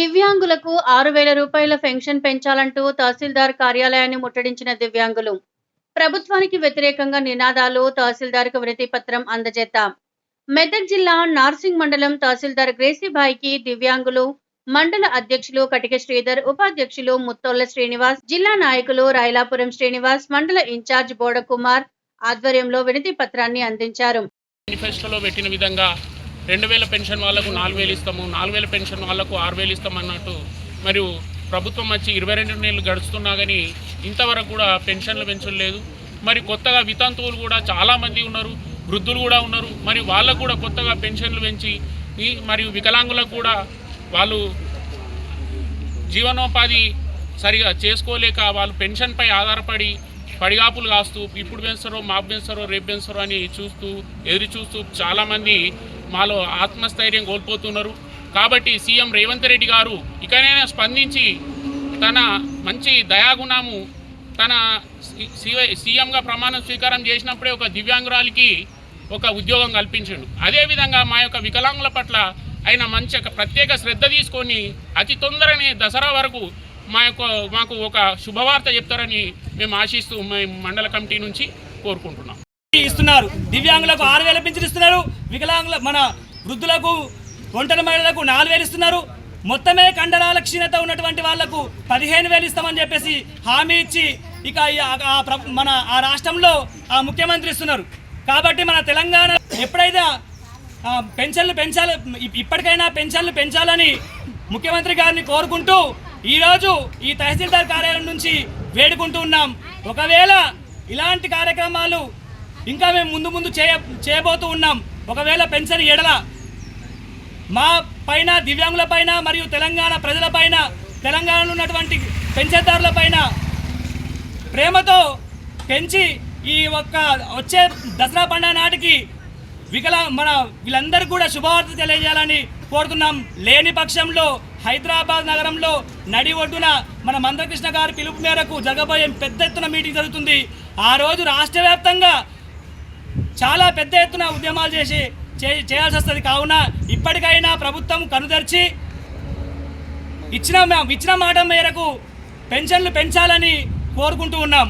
దివ్యాంగులకు ఆరు వేల రూపాయల పెన్షన్ పెంచాలంటూ తహసీల్దార్ కార్యాలయాన్ని ముట్టడించిన దివ్యాంగులు. ప్రభుత్వానికి వ్యతిరేకంగా నినాదాలు తహసీల్దార్కు వినతి పత్రం అందజేద్దాం. మెదక్ జిల్లా నార్సింగ్ మండలం తహసీల్దార్ గ్రేసీబాయికి దివ్యాంగులు మండల అధ్యక్షులు కటిక శ్రీధర్ ఉపాధ్యక్షులు ముత్తోళ్ళ శ్రీనివాస్ జిల్లా నాయకులు రాయలాపురం శ్రీనివాస్ మండల ఇన్ఛార్జ్ బోడకుమార్ ఆధ్వర్యంలో వినతి పత్రాన్ని అందించారు. మేనిఫెస్టోలో పెట్టిన విధంగా రెండు వేల పెన్షన్ వాళ్ళకు నాలుగు వేలు ఇస్తాము నాలుగు వేల పెన్షన్ వాళ్ళకు ఆరు వేలు ఇస్తాం అన్నట్టు. మరియు ప్రభుత్వం వచ్చి ఇరవై రెండు నెలలు గడుస్తున్నా కానీ ఇంతవరకు కూడా పెన్షన్లు పెంచలేదు మరి కొత్తగా వితంతువులు కూడా చాలామంది ఉన్నారు వృద్ధులు కూడా ఉన్నారు. మరి వాళ్ళకు కూడా కొత్తగా పెన్షన్లు పెంచి మరియు వికలాంగులకు కూడా వాళ్ళు జీవనోపాధి సరిగా చేసుకోలేక వాళ్ళు పెన్షన్పై ఆధారపడి పడిగాపులు కాస్తూ ఇప్పుడు పెంచరో మాపు పెంచరో రేపు పెంచరో అని చూస్తూ ఎదురు చూస్తూ చాలామంది మాలో ఆత్మస్థైర్యం కోల్పోతున్నారు. కాబట్టి సీఎం రేవంత్ రెడ్డి గారు ఇకనైనా స్పందించి తన మంచి దయాగుణము తన సి- సీఎంగా ప్రమాణం స్వీకారం చేసినప్పుడే ఒక దివ్యాంగురాలికి ఒక ఉద్యోగం కల్పించాడు. అదేవిధంగా మా యొక్క వికలాంగుల పట్ల ఆయన మంచి ఒక ప్రత్యేక శ్రద్ధ తీసుకొని అతి తొందరనే దసరా వరకు మా యొక్క మాకు ఒక శుభవార్త చెప్తారని మేము ఆశిస్తూ మేము మండల కమిటీ నుంచి కోరుకుంటున్నాం. ఇస్తున్నారు. దివ్యాంగులకు ఆరు వేల పింఛన్ ఇస్తున్నారు. వికలాంగుల మన వృద్ధులకు ఒంటరి మహిళలకు నాలుగు వేలు ఇస్తున్నారు. మొత్తమే కండరాల క్షీణత ఉన్నటువంటి వాళ్ళకు పదిహేను వేలు ఇస్తామని చెప్పేసి హామీ ఇచ్చి ఇక ఆ- మన ఆ రాష్ట్రంలో ఆ ముఖ్యమంత్రి ఇస్తున్నారు. కాబట్టి మన తెలంగాణ ఎప్పుడైతే పెన్షన్లు పెంచాలి ఇప్పటికైనా పెన్షన్లు పెంచాలని ముఖ్యమంత్రి గారిని కోరుకుంటూ ఈరోజు ఈ తహసీల్దార్ కార్యాలయం నుంచి వేడుకుంటూ ఉన్నాం. ఒకవేళ ఇలాంటి కార్యక్రమాలు ఇంకా మేము ముందు ముందు చేయ చేయబోతూ ఉన్నాం. ఒకవేళ పెన్షన్ ఎడల మా పైన దివ్యాంగుల పైన మరియు తెలంగాణ ప్రజల పైన తెలంగాణలో ఉన్నటువంటి పెన్షన్దారుల పైన ప్రేమతో పెంచి ఈ ఒక్క వచ్చే దసరా పండుగ నాటికి వికల మన వీళ్ళందరూ కూడా శుభవార్త తెలియజేయాలని కోరుతున్నాం. లేని పక్షంలో హైదరాబాద్ నగరంలో నడి ఒడ్డున మన మందకృష్ణ గారి పిలుపు మేరకు జరగబోయే పెద్ద ఎత్తున మీటింగ్ జరుగుతుంది. ఆ రోజు రాష్ట్ర వ్యాప్తంగా చాలా పెద్ద ఎత్తున ఉద్యమాలు చేసి చేయాల్సి వస్తుంది. కావున ఇప్పటికైనా ప్రభుత్వం కనుదర్చి ఇచ్చిన ఇచ్చిన మాట మేరకు పెన్షన్లు పెంచాలని కోరుకుంటూ ఉన్నాం.